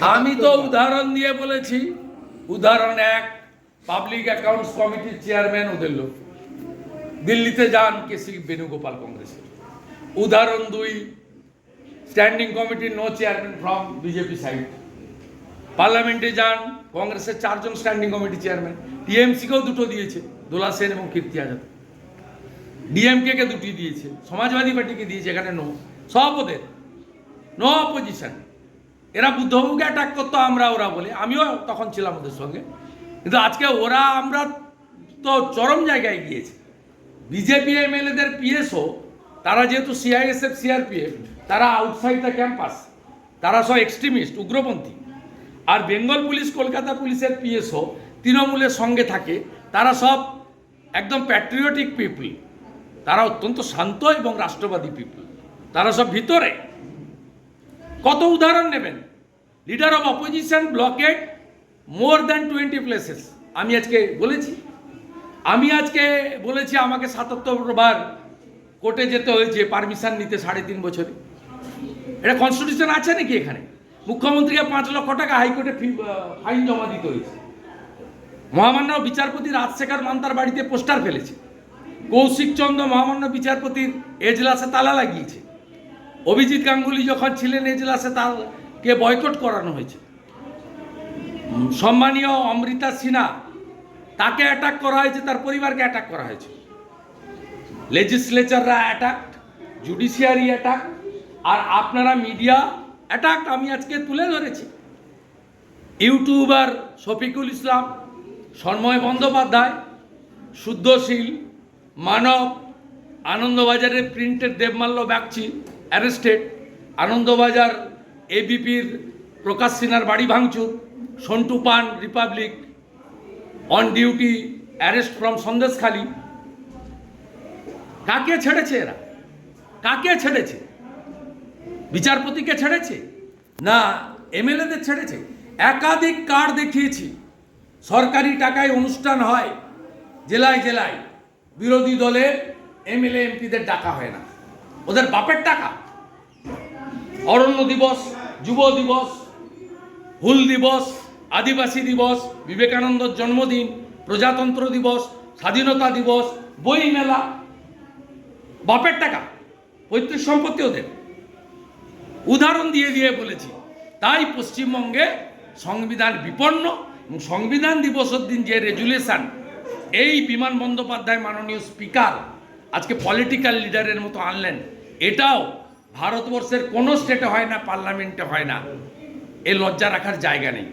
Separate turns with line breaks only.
আমি তো উদাহরণ দিয়ে বলেছি, উদাহরণ এক পাবলিক অ্যাকাউন্টস কমিটির চেয়ারম্যান ওদের লোক। দিল্লিতে যান কেসি বেণুগোপাল কংগ্রেসের। উদাহরণ দুই স্ট্যান্ডিং কমিটির no chairman from BJP side পার্লামেন্টে যান, কংগ্রেসের চারজন স্ট্যান্ডিং কমিটি চেয়ারম্যান টিএমসিকেও দুটো দিয়েছে, দোলা সেন এবং কীর্তি আজাদ। ডিএমকে কে দুটি দিয়েছে, সমাজবাদী পার্টিকে দিয়েছে, এখানে নো সব ওদের। নো অপোজিশন এরা বুদ্ধবাবুকে অ্যাটাক করতো, আমরা ওরা বলে। আমিও তখন ছিলাম ওদের সঙ্গে। কিন্তু আজকে ওরা, আমরা তো চরম জায়গায় গিয়েছে। বিজেপি এমএলএদের পিএসও তারা যেহেতু সিআইএসএফ সিআরপিএফ তারা আউটসাইড দ্য ক্যাম্পাস তারা সব এক্সট্রিমিস্ট উগ্রপন্থী। আর বেঙ্গল পুলিশ, কলকাতা পুলিশের পিএসও তৃণমূলের সঙ্গে থাকে, তারা সব একদম প্যাট্রিয়টিক পিপল তারা অত্যন্ত শান্ত এবং রাষ্ট্রবাদী পিপল তারা সব ভিতরে। উদাহরণ নেবেন? Leader of opposition blockade more than twenty places আমি আজকে বলেছি। আমি আজকে বলেছি আমাকে সাতাত্তর বার কোর্টে যেতে হয়েছে পারমিশন নিতে সাড়ে তিন বছরে। এটা কনস্টিটিউশন আছে নাকি এখানে? মুখ্যমন্ত্রীকে পাঁচ লক্ষ টাকা হাইকোর্টে ফাইন জমা দিতে হয়েছে। মহামান্য বিচারপতি রাজশেখর মান্তার বাড়িতে পোস্টার ফেলেছে। কৌশিক চন্দ্র মহামান্য বিচারপতির এজলাসে তালা লাগিয়েছে। অভিজিৎ গাঙ্গুলি যখন ছিলেন এজলাসে তাকে বয়কট করানো হয়েছে। সম্মানীয় অমৃতা সিনহা, তাকে অ্যাটাক করা হয়েছে, তার পরিবারকে অ্যাটাক করা হয়েছে। লেজিসলেচাররা অ্যাটাক জুডিশিয়ারি অ্যাটাক আর আপনারা মিডিয়া অ্যাটাক আমি আজকে তুলে ধরেছি। ইউটিউবার শফিকুল ইসলাম, সন্ময় বন্দ্যোপাধ্যায়, শুদ্ধশীল, মানব, আনন্দবাজারের প্রিন্টেড দেবমাল্য ব্যাগচি অ্যারেস্টেড, আনন্দবাজার, এবিপির, প্রকাশ সিনহার বাড়ি ভাঙচুর, Santu Pan Republic, on duty, arrest from Sandeshkhali. কাকে ছেড়েছে এরা? কাকে ছেড়েছে? বিচারপতিকে ছেড়েছে? না, এমএলএদের ছেড়েছে? একাধিক কার্ড দেখিয়েছি। সরকারি টাকায় অনুষ্ঠান হয়, জেলায় জেলায়। বিরোধী দলের এমএলএ এমপিদের ডাকা হয় না। ওদের বাপের টাকা। অরণ্য দিবস, যুব দিবস, হুল দিবস, আদিবাসী দিবস, বিবেকানন্দর জন্মদিন, প্রজাতন্ত্র দিবস, স্বাধীনতা দিবস, বই মেলা। বাপের টাকা, পৈতৃক সম্পত্তি ওদের। উদাহরণ দিয়ে দিয়ে বলেছি। তাই পশ্চিমবঙ্গে সংবিধান বিপন্ন এবং সংবিধান দিবসের দিন যে রেজুলেশন, এই বিমান বন্দ্যোপাধ্যায় মাননীয় স্পিকার আজকে পলিটিক্যাল লিডারের মতো আনলেন। এটাও ভারতবর্ষের কোনো স্টেটে হয় না পার্লামেন্টে হয় না। এ লজ্জা রাখার জায়গা নেই।